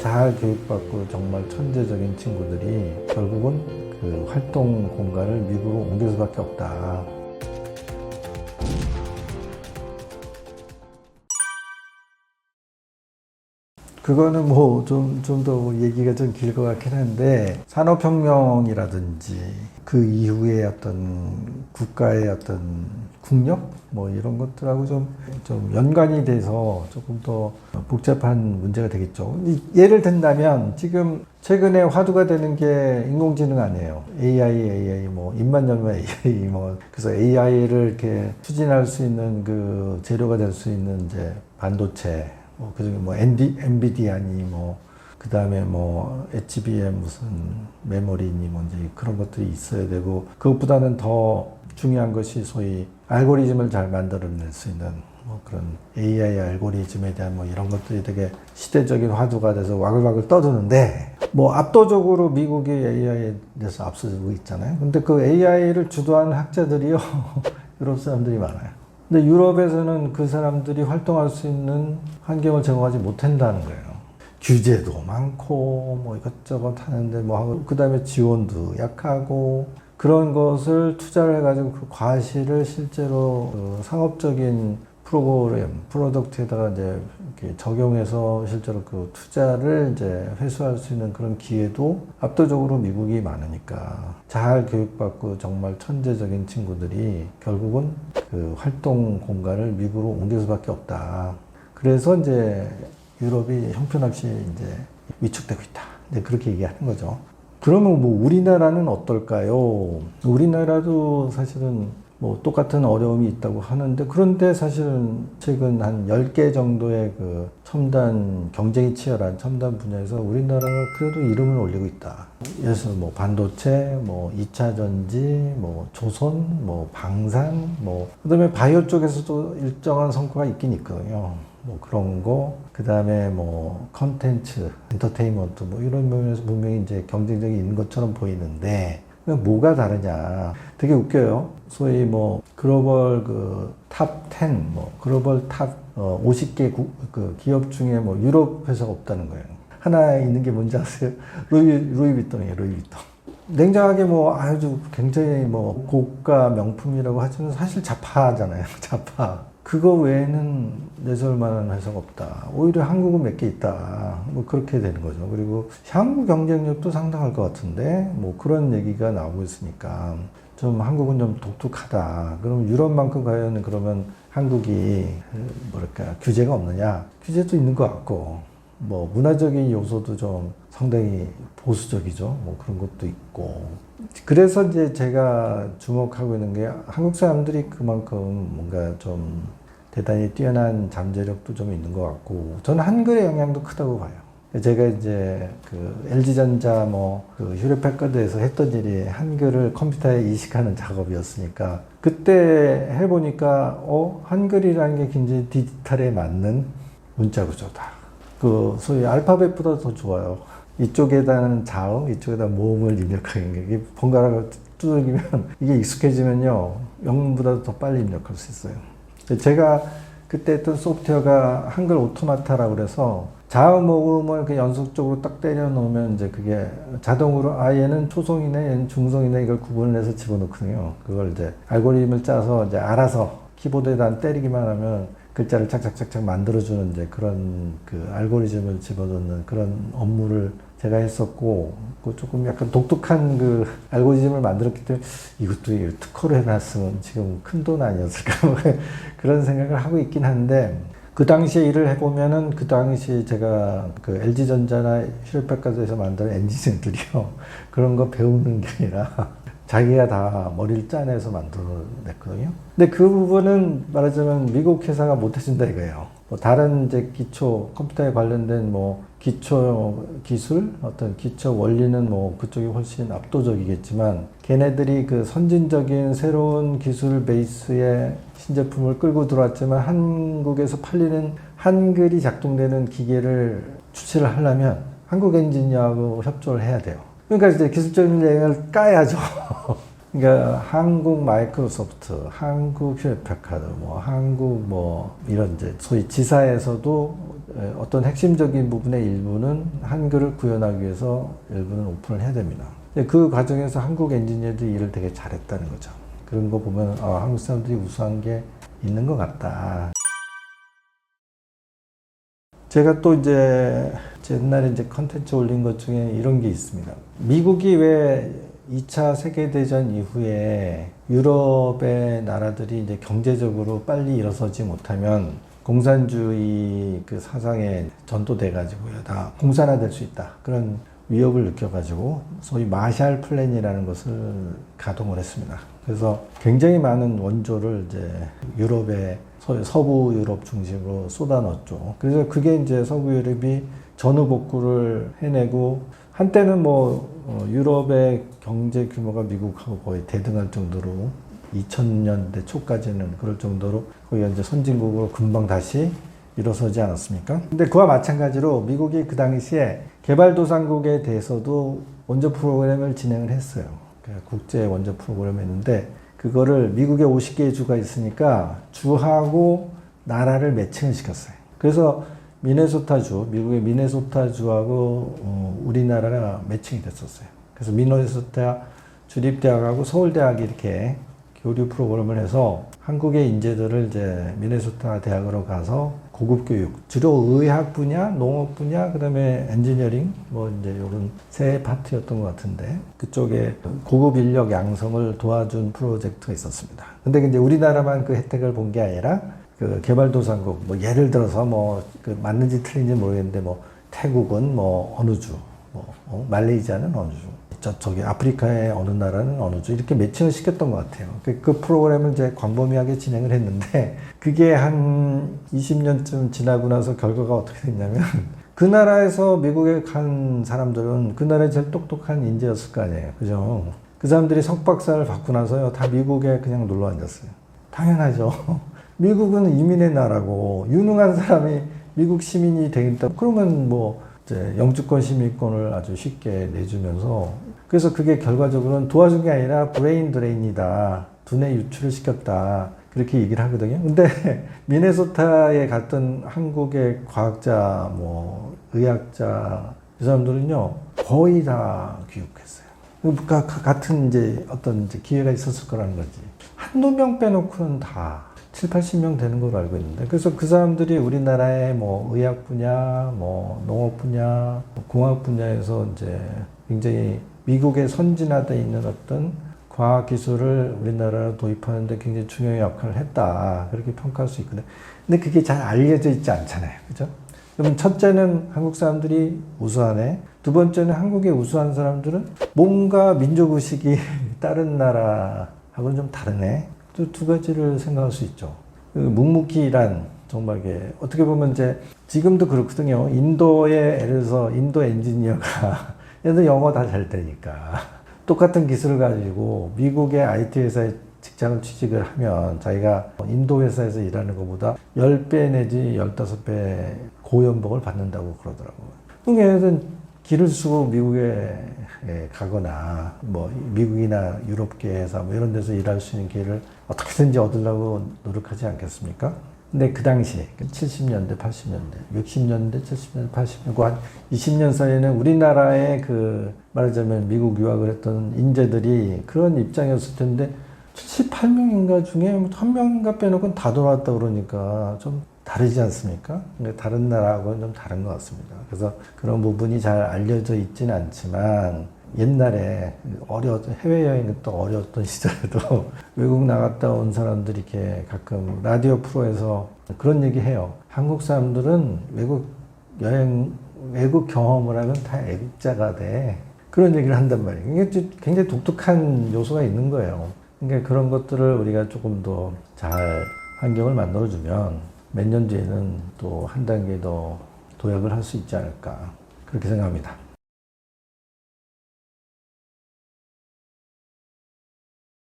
잘 교육받고 정말 천재적인 친구들이 결국은 그 활동 공간을 미국으로 옮길 수밖에 없다. 그거는 뭐 좀 좀 더 얘기가 좀 길 것 같긴 한데 산업혁명이라든지 그 이후에 어떤 국가의 어떤 국력 뭐 이런 것들하고 좀, 좀 연관이 돼서 조금 더 복잡한 문제가 되겠죠. 이- 예를 든다면 지금 최근에 화두가 되는 게 인공지능 아니에요. AI, AI, 뭐 입만 열면 AI, 뭐 그래서 AI를 이렇게 추진할 수 있는 그 재료가 될 수 있는 이제 반도체, 뭐 그중에 뭐 엔디, 엔비디아니 뭐 그다음에 뭐 HBM 무슨 메모리니 뭔지 그런 것들이 있어야 되고 그것보다는 더 중요한 것이 소위 알고리즘을 잘 만들어낼 수 있는 뭐 그런 AI 알고리즘에 대한 뭐 이런 것들이 되게 시대적인 화두가 돼서 와글와글 떠드는데 뭐 압도적으로 미국이 AI에 대해서 앞서고 있잖아요. 근데 그 AI를 주도하는 학자들이요 유럽 사람들이 많아요. 근데 유럽에서는 그 사람들이 활동할 수 있는 환경을 제공하지 못한다는 거예요. 규제도 많고 뭐 이것저것 하는데 뭐 하고 그다음에 지원도 약하고 그런 것을 투자를 해가지고 그 과실을 실제로 그 상업적인 프로그램 프로덕트에다가 이제 이렇게 적용해서 실제로 그 투자를 이제 회수할 수 있는 그런 기회도 압도적으로 미국이 많으니까 잘 교육받고 정말 천재적인 친구들이 결국은 그 활동 공간을 미국으로 옮길 수밖에 없다. 그래서 이제 유럽이 형편없이 이제 위축되고 있다. 이제 그렇게 얘기하는 거죠. 그러면 뭐 우리나라는 어떨까요? 우리나라도 사실은 뭐 똑같은 어려움이 있다고 하는데 그런데 사실은 최근 한 10개 정도의 그 첨단 경쟁이 치열한 첨단 분야에서 우리나라가 그래도 이름을 올리고 있다. 예를 들어서 뭐 반도체, 뭐 2차 전지, 뭐 조선, 뭐 방산, 뭐 그다음에 바이오 쪽에서도 일정한 성과가 있긴 있거든요. 뭐 그런 거, 그 다음에 뭐 컨텐츠, 엔터테인먼트 뭐 이런 면에서 분명히 이제 경쟁력이 있는 것처럼 보이는데 뭐가 다르냐? 되게 웃겨요. 소위 뭐 글로벌 그탑 10, 뭐 글로벌 탑 어, 50개 국, 그 기업 중에 뭐 유럽 회사가 없다는 거예요. 하나 있는 게 뭔지 아세요? 루이 루이비통이에요. 루이비통. 냉정하게 뭐 아주 굉장히 뭐 고가 명품이라고 하지만 사실 자파잖아요. 자파. 그거 외에는 내세울 만한 회사가 없다. 오히려 한국은 몇 개 있다. 뭐 그렇게 되는 거죠. 그리고 향후 경쟁력도 상당할 것 같은데 뭐 그런 얘기가 나오고 있으니까 좀 한국은 좀 독특하다. 그럼 유럽만큼 과연 그러면 한국이 뭐랄까 규제가 없느냐? 규제도 있는 것 같고 뭐 문화적인 요소도 좀 상당히 보수적이죠. 뭐 그런 것도 있고. 그래서 이제 제가 주목하고 있는 게 한국 사람들이 그만큼 뭔가 좀 대단히 뛰어난 잠재력도 좀 있는 것 같고 저는 한글의 영향도 크다고 봐요. 제가 이제 그 LG전자 뭐그 휴대패커드에서 했던 일이 한글을 컴퓨터에 이식하는 작업이었으니까 그때 해보니까 어 한글이라는 게 굉장히 디지털에 맞는 문자 구조다. 그 소위 알파벳보다 더 좋아요. 이쪽에다는 자음, 이쪽에다 모음을 입력하는 게 이게 번갈아가 두들기면 이게 익숙해지면요 영문보다 더 빨리 입력할 수 있어요. 제가 그때 했던 소프트웨어가 한글 오토마타라고 그래서 자음 모음을 이렇게 연속적으로 딱 때려 놓으면 이제 그게 자동으로 아 얘는 초성이네 얘는 중성이네 이걸 구분을 해서 집어넣거든요. 그걸 이제 알고리즘을 짜서 이제 알아서 키보드에다 때리기만 하면 글자를 착착착착 만들어주는 이제 그런 그 알고리즘을 집어넣는 그런 업무를 제가 했었고 그 조금 약간 독특한 그 알고리즘을 만들었기 때문에 이것도 이 특허로 해놨으면 지금 큰 돈 아니었을까 뭐 그런 생각을 하고 있긴 한데 그 당시에 일을 해보면은 그 당시 제가 그 LG전자나 휴대백과사에서 만든 엔지니어들이요. 그런 거 배우는 게 아니라 자기가 다 머리를 짜내서 만들어냈거든요. 근데 그 부분은 말하자면 미국 회사가 못해준다 이거예요. 뭐 다른 이제 기초 컴퓨터에 관련된 뭐 기초 기술 어떤 기초 원리는 뭐 그쪽이 훨씬 압도적이겠지만 걔네들이 그 선진적인 새로운 기술 베이스의 신제품을 끌고 들어왔지만 한국에서 팔리는 한글이 작동되는 기계를 출시를 하려면 한국 엔지니어하고 협조를 해야 돼요. 그러니까 이제 기술적인 여행을 까야죠. 그러니까 한국 마이크로소프트, 한국 휴대백화드, 뭐 한국 뭐 이런 이제 소위 지사에서도 에, 어떤 핵심적인 부분의 일부는 한글을 구현하기 위해서 일부는 오픈을 해야 됩니다. 그 과정에서 한국 엔지니어들이 일을 되게 잘했다는 거죠. 그런 거 보면 아, 한국 사람들이 우수한 게 있는 것 같다. 제가 또 이제 옛날에 이제 컨텐츠 올린 것 중에 이런 게 있습니다. 미국이 왜 2차 세계대전 이후에 유럽의 나라들이 이제 경제적으로 빨리 일어서지 못하면 공산주의 그 사상에 전도돼 가지고요. 다 공산화될 수 있다. 그런 위협을 느껴가지고 소위 마샬 플랜이라는 것을 가동을 했습니다. 그래서 굉장히 많은 원조를 이제 유럽에 서- 서부 유럽 중심으로 쏟아넣었죠. 그래서 그게 이제 서부 유럽이 전후 복구를 해내고 한때는 뭐 어, 유럽의 경제 규모가 미국하고 거의 대등할 정도로 2000년대 초까지는 그럴 정도로 거의 이제 선진국으로 금방 다시 일어서지 않았습니까? 근데 그와 마찬가지로 미국이 그 당시에 개발도상국에 대해서도 원조 프로그램을 진행을 했어요. 그 국제 원조 프로그램을 했는데 그거를 미국에 50개의 주가 있으니까 주하고 나라를 매칭을 시켰어요. 그래서 미네소타주, 미국의 미네소타주하고 어, 우리나라가 매칭이 됐었어요. 그래서 미네소타 주립대학하고 서울대학이 이렇게 교류 프로그램을 해서 한국의 인재들을 이제 미네소타 대학으로 가서 고급 교육, 주로 의학 분야, 농업 분야, 그다음에 엔지니어링 뭐 이제 이런 세 파트였던 것 같은데 그쪽에 고급 인력 양성을 도와준 프로젝트가 있었습니다. 근데 이제 우리나라만 그 혜택을 본 게 아니라 그 개발도상국 뭐 예를 들어서 뭐 그 맞는지 틀린지 모르겠는데 뭐 태국은 뭐 어느 주, 뭐 어, 말레이시아는 어느 주, 저, 저기 아프리카의 어느 나라는 어느 주 이렇게 매칭을 시켰던 것 같아요. 그, 그 프로그램을 이제 광범위하게 진행을 했는데 그게 한 20년쯤 지나고 나서 결과가 어떻게 됐냐면 그 나라에서 미국에 간 사람들은 그 나라에 제일 똑똑한 인재였을 거 아니에요. 그죠? 그 사람들이 석박사를 받고 나서요. 다 미국에 그냥 놀러 앉았어요. 당연하죠. 미국은 이민의 나라고 유능한 사람이 미국 시민이 되겠다. 그러면 뭐 이제 영주권 시민권을 아주 쉽게 내주면서 그래서 그게 결과적으로는 도와준 게 아니라 브레인 드레인이다. 두뇌 유출을 시켰다. 그렇게 얘기를 하거든요. 근데 미네소타에 갔던 한국의 과학자, 뭐 의학자 이 사람들은요 거의 다 귀국했어요. 그러니까 같은 이제 어떤 이제 기회가 있었을 거라는 거지. 한두 명 빼놓고는 다 7, 80명 되는 걸로 알고 있는데 그래서 그 사람들이 우리나라의 뭐 의학 분야, 뭐 농업 분야, 뭐 공학 분야에서 이제 굉장히 미국에 선진화돼 있는 어떤 과학 기술을 우리나라로 도입하는데 굉장히 중요한 역할을 했다 그렇게 평가할 수 있거든요. 근데 그게 잘 알려져 있지 않잖아요, 그죠? 그러면 첫째는 한국 사람들이 우수하네. 두 번째는 한국에 우수한 사람들은 뭔가 민족 의식이 다른 나라하고는 좀 다르네. 또 두 가지를 생각할 수 있죠. 그 묵묵히란 정말 이게 어떻게 보면 이제 지금도 그렇거든요. 인도의 예를 들어서 인도 엔지니어가 얘들 영어 다 잘 되니까 똑같은 기술을 가지고 미국의 IT 회사에 직장을 취직을 하면 자기가 인도 회사에서 일하는 것보다 10배 내지 15배 고연봉을 받는다고 그러더라고요. 그럼 얘네들은 길을 쓰고 미국에 예, 가거나 뭐 미국이나 유럽계 회사 뭐 이런 데서 일할 수 있는 기회를 어떻게든지 얻으려고 노력하지 않겠습니까? 근데 그 당시 70년대, 80년대, 60년대, 70년대, 80년대, 그한 20년 사이에는 우리나라의 그 말하자면 미국 유학을 했던 인재들이 그런 입장이었을 텐데 78명인가 중에 뭐한 명인가 빼놓고는 다 돌아왔다 그러니까 좀 다르지 않습니까? 그러니까 다른 나라하고는 좀 다른 것 같습니다. 그래서 그런 부분이 잘 알려져 있지는 않지만 옛날에 어려 해외여행 또 어려웠던 시절에도 외국 나갔다 온 사람들이 이렇게 가끔 라디오 프로에서 그런 얘기 해요. 한국 사람들은 외국 여행 외국 경험을 하면 다 애국자가 돼. 그런 얘기를 한단 말이에요. 이게 굉장히 독특한 요소가 있는 거예요. 그러니까 그런 것들을 우리가 조금 더 잘 환경을 만들어주면 몇 년 뒤에는 또 한 단계 더 도약을 할 수 있지 않을까 그렇게 생각합니다.